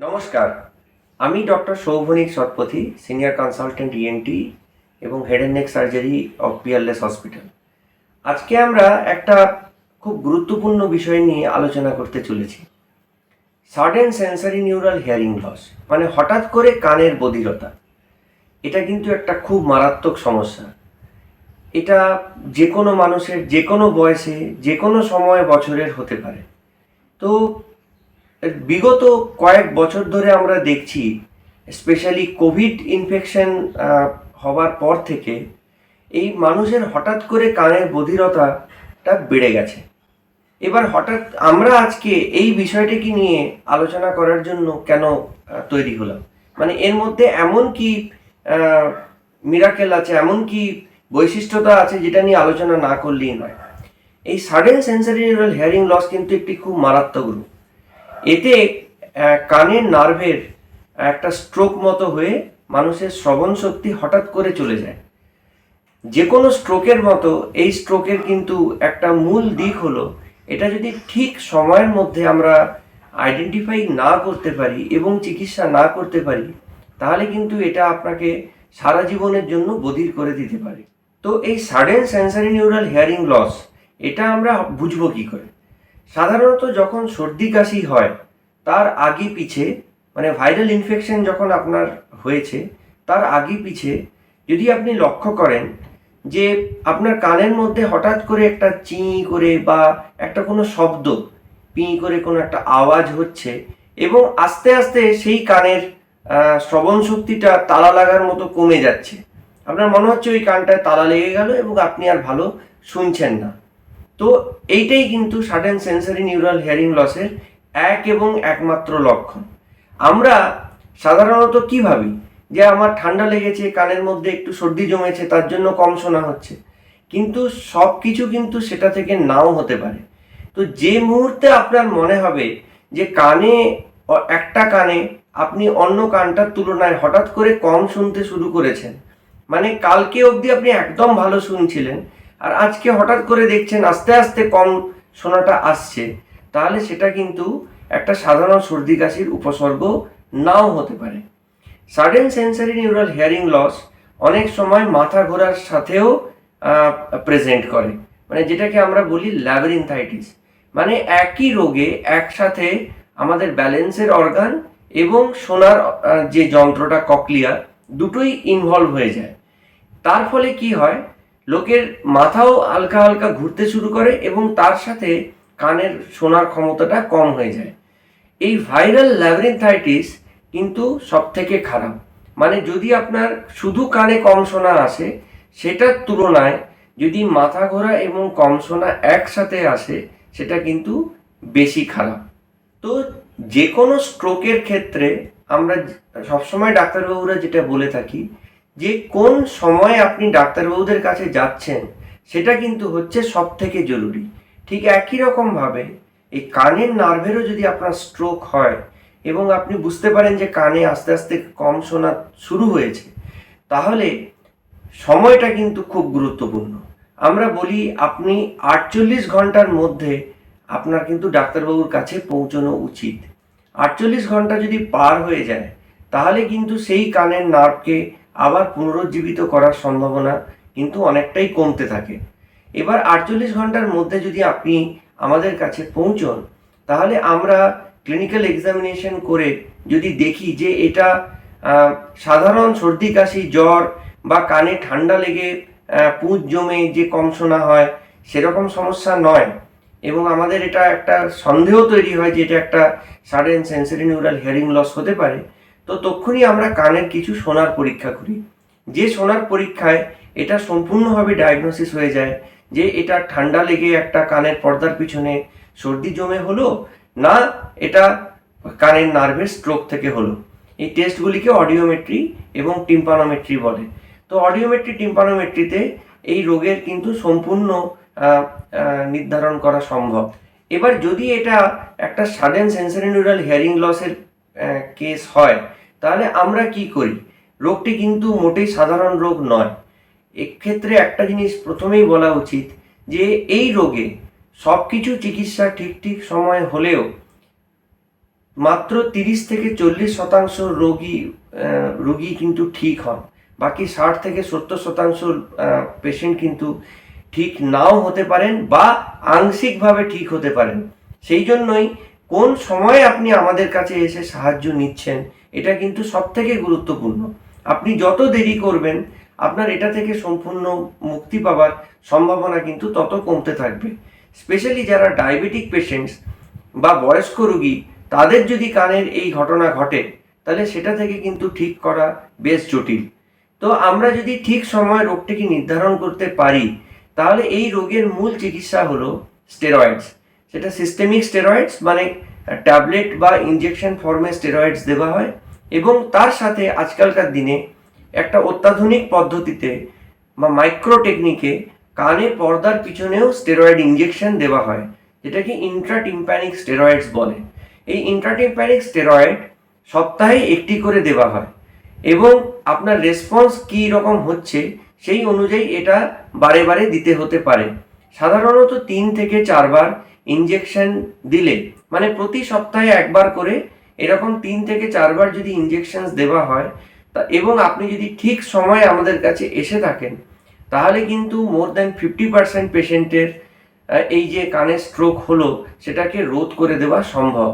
নমস্কার। আমি doctor Soubhanik Satpathy senior consultant ENT এবং head and neck surgery of Peerless hospital. আজকে আমরা একটা খুব গুরুত্বপূর্ণ বিষয় নিয়ে আলোচনা করতে চলেছি। Sudden sensory neural hearing loss মানে হঠাৎ করে কানের বধিরতা। এটা কিন্তু একটা খুব মারাত্মক সমস্যা। এটা যে কোনো মানুষের যে কোনো বয়সে যে কোনো সময় বছরের হতে পারে। তো বিগত কয়েক বছর ধরে আমরা দেখছি স্পেশালি কোভিড ইনফেকশন হওয়ার পর থেকে এই মানুষের হঠাৎ করে কানের বধিরতাটা বেড়ে গেছে। এবার হঠাৎ আমরা আজকে এই বিষয়টাকে নিয়ে আলোচনা করার জন্য কেন তৈরি হলাম? মানে এর মধ্যে এমন কি মিরাকেল আছে, এমন কি বৈশিষ্ট্যতা আছে যেটা নিয়ে আলোচনা না করলেই নয়। এই sudden sensory neural hearing loss কিন্তু একটি খুব মারাত্মক রূপ। এতে কানের নার্ভের একটা স্ট্রোক মতো হয়ে মানুষের শ্রবণ শক্তি হঠাৎ করে চলে যায়। যে কোনো স্ট্রোকের মতো এই স্ট্রোকের কিন্তু একটা মূল দিক হলো, এটা যদি ঠিক সময়ের মধ্যে আমরা আইডেন্টিফাই না করতে পারি এবং চিকিৎসা না করতে পারি, তাহলে কিন্তু এটা আপনাকে সারা জীবনের জন্য বধির করে দিতে পারে। তো এই sudden sensory neural hearing loss এটা আমরা বুঝব কি করে? সাধারণত যখন সর্দি কাশি হয়, তার আগে পিছে মানে ভাইরাল ইনফেকশন যখন আপনার হয়েছে, তার আগে পিছে যদি আপনি লক্ষ্য করেন যে আপনার কানের মধ্যে হঠাৎ করে একটা চি করে বা একটা কোনো শব্দ, পি করে কোনো একটা আওয়াজ হচ্ছে এবং আস্তে আস্তে সেই কানের শ্রবণ শক্তিটা তালা লাগার মতো কমে যাচ্ছে। আপনার মনে হচ্ছে ওই কানটায় তালা লেগে গেল এবং আপনি আর ভালো শুনছেন না। তো এইটাই কিন্তু সাডেন সেন্সারি নিউরাল হিয়ারিং লসের এক এবং একমাত্র লক্ষণ। আমরা সাধারণত কি ভাবি? যে আমার ঠান্ডা লেগেছে, কানের মধ্যে একটু সর্দি জমেছে, তার জন্য কম শোনা হচ্ছে। কিন্তু সব কিছু কিন্তু সেটা থেকে নাও হতে পারে। তো যে মুহূর্তে আপনার মনে হবে যে কানে একটা কানে আপনি অন্য কানটার তুলনায় হঠাৎ করে কম শুনতে শুরু করেছেন মানে কালকে অবধি আপনি একদম ভালো শুনছিলেন আর আজকে হঠাৎ করে দেখছেন আস্তে আস্তে কম শোনাটা আসছে, তাহলে সেটা কিন্তু একটা সাধারণ সর্দি কাশির উপসর্গ নাও হতে পারে। Sudden sensory neural hearing loss অনেক সময় মাথা ঘোরার সাথেও প্রেজেন্ট করে। মানে যেটাকে আমরা বলি ল্যাবরিনথাইটিস মানে একই রোগে একসাথে আমাদের ব্যালেন্সের অর্গান এবং সোনার যে যন্ত্রটা ককলিয়া দুটোই ইনভলভ হয়ে যায়। তার ফলে কি হয়? লোকের মাথাও হালকা হালকা ঘুরতে শুরু করে এবং তার সাথে কানের শোনার ক্ষমতাটা কম হয়ে যায়। এই ভাইরাল ল্যাবরিনথাইটিস কিন্তু সব থেকে খারাপ। মানে যদি আপনার শুধু কানে কম শোনা আসে, সেটার তুলনায় যদি মাথা ঘোরা এবং কম শোনা একসাথে আসে, সেটা কিন্তু বেশি খারাপ। তো যে কোনো স্ট্রোকের ক্ষেত্রে আমরা সবসময় ডাক্তারবাবুরা যেটা বলে থাকি যে কোন সময় আপনি ডাক্তারবাবুদের কাছে যাচ্ছেন, সেটা কিন্তু হচ্ছে সব থেকে জরুরি। ঠিক একই রকমভাবে এই কানের নার্ভেরও যদি আপনার স্ট্রোক হয় এবং আপনি বুঝতে পারেন যে কানে আস্তে আস্তে কম শোনা শুরু হয়েছে, তাহলে সময়টা কিন্তু খুব গুরুত্বপূর্ণ। আমরা বলি আপনি আটচল্লিশ ঘণ্টার মধ্যে আপনার কিন্তু ডাক্তারবাবুর কাছে পৌঁছানো উচিত। আটচল্লিশ ঘণ্টা যদি পার হয়ে যায়, তাহলে কিন্তু সেই কানের নার্ভকে আবার পুনরুজ্জীবিত করার সম্ভাবনা কিন্তু অনেকটাই কমতে থাকে। এবার আটচল্লিশ ঘণ্টার মধ্যে যদি আপনি আমাদের কাছে পৌঁছন, তাহলে আমরা ক্লিনিক্যাল এক্সামিনেশন করে যদি দেখি যে এটা সাধারণ সর্দি, কাশি, জ্বর বা কানে ঠান্ডা লেগে পুঁজ জমে যে কম শোনা হয়, সেরকম সমস্যা নয়। এবং আমাদের এটা একটা সন্দেহ তৈরি হয় যে এটা একটা sudden sensory neural hearing loss হতে পারে। তো তক্ষুনি আমরা কানের কিছু সোনার পরীক্ষা করি। যে সোনার পরীক্ষায় এটা সম্পূর্ণভাবে ডায়াগনোসিস হয়ে যায় যে এটা ঠান্ডা লেগে একটা কানের পর্দার পিছনে সর্দি জমে হলো, না এটা কানের নার্ভের স্ট্রোক থেকে হলো। এই টেস্টগুলিকে অডিওমেট্রি এবং টিম্পানোমেট্রি বলে। তো অডিওমেট্রি টিম্পানোমেট্রিতে এই রোগের কিন্তু সম্পূর্ণ নির্ধারণ করা সম্ভব। এবার যদি এটা একটা সাডেন সেন্সারি নিউরাল হিয়ারিং লসের কেস হয় তাহলে আমরা কি করি? রোগটি কিন্তু মোটেই সাধারণ রোগ নয়। এক্ষেত্রে একটা জিনিস প্রথমেই বলা উচিত যে, এই রোগে সব কিছু চিকিৎসা ঠিক ঠিক সময় হলেও মাত্র তিরিশ থেকে চল্লিশ শতাংশ রোগী রোগী কিন্তু ঠিক হন। বাকি ষাট থেকে সত্তর শতাংশ পেশেন্ট কিন্তু ঠিক নাও হতে পারেন বা আংশিকভাবে ঠিক হতে পারেন। সেই জন্যই কোন সময়ে আপনি আমাদের কাছে এসে সাহায্য নিচ্ছেন এটা কিন্তু সব থেকে গুরুত্বপূর্ণ। আপনি যত দেরি করবেন, আপনার এটা থেকে সম্পূর্ণ মুক্তি পাওয়ার সম্ভাবনা কিন্তু তত কমতে থাকবে। স্পেশালি যারা ডায়াবেটিক পেশেন্টস বা বয়স্ক রোগী, তাদের যদি কানের এই ঘটনা ঘটে, তাহলে সেটা থেকে কিন্তু ঠিক করা বেশ জটিল। তো আমরা যদি ঠিক সময় রোগটিকে নির্ধারণ করতে পারি, তাহলে এই রোগের মূল চিকিৎসা হলো স্টেরয়েডস সেটা সিস্টেমিক স্টেরয়েডস মানে ট্যাবলেট বা ইনজেকশন ফর্মে স্টেরয়েডস দেওয়া হয়। এবং তার সাথে আজকালকার দিনে একটা অত্যাধুনিক পদ্ধতিতে বা মাইক্রো টেকনিকে কানে পর্দার পিছনেও স্টেরয়েড ইঞ্জেকশন দেওয়া হয়, যেটাকে ইন্ট্রাটিম্প্যানিক স্টেরয়েডস বলে। এই ইন্ট্রাটিম্প্যানিক স্টেরয়েড সপ্তাহে একটি করে দেওয়া হয় এবং আপনার রেসপন্স কী রকম হচ্ছে সেই অনুযায়ী এটা বারে বারে দিতে হতে পারে। সাধারণত তিন থেকে চারবার ইঞ্জেকশন দিলে মানে প্রতি সপ্তাহে একবার করে এরকম তিন থেকে চারবার যদি ইনজেকশনস দেওয়া হয়, তা এবং আপনি যদি ঠিক সময়ে আমাদের কাছে এসে থাকেন, তাহলে কিন্তু মোর দ্যান ফিফটি পার্সেন্ট পেশেন্টের এই যে কানে স্ট্রোক হলো, সেটাকে রোধ করে দেওয়া সম্ভব।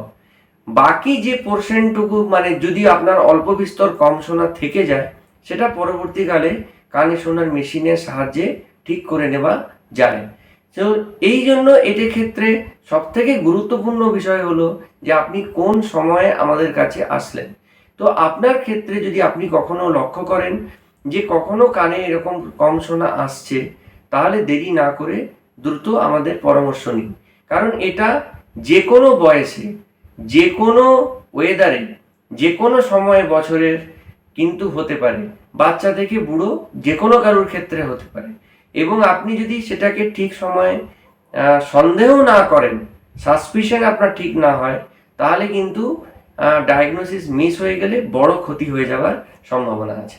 বাকি যে পোর্শনটুকু মানে যদি আপনার অল্প বিস্তর কম শোনা থেকে যায়, সেটা পরবর্তীকালে কানে শোনার মেশিনের সাহায্যে ঠিক করে নেওয়া যায়। তো এই জন্য এটার ক্ষেত্রে সব থেকে গুরুত্বপূর্ণ বিষয় হলো যে আপনি কোন সময়ে আমাদের কাছে আসলেন। তো আপনার ক্ষেত্রে যদি আপনি কখনো লক্ষ্য করেন যে কখনো কানে এরকম কম শোনা আসছে, তাহলে দেরি না করে দ্রুত আমাদের পরামর্শ নিন। কারণ এটা যে কোনো বয়সে যে কোনো ওয়েদারে যে কোনো সময়ে বছরের কিন্তু হতে পারে। বাচ্চা থেকে বুড়ো যে কোনো কারোর ক্ষেত্রে হতে পারে। এবং আপনি যদি সেটাকে ঠিক সময়ে সন্দেহ না করেন সাসপিশন আপনার ঠিক না হয়, তাহলে কিন্তু ডায়াগনোসিস মিস হয়ে গেলে বড় ক্ষতি হয়ে যাওয়ার সম্ভাবনা আছে।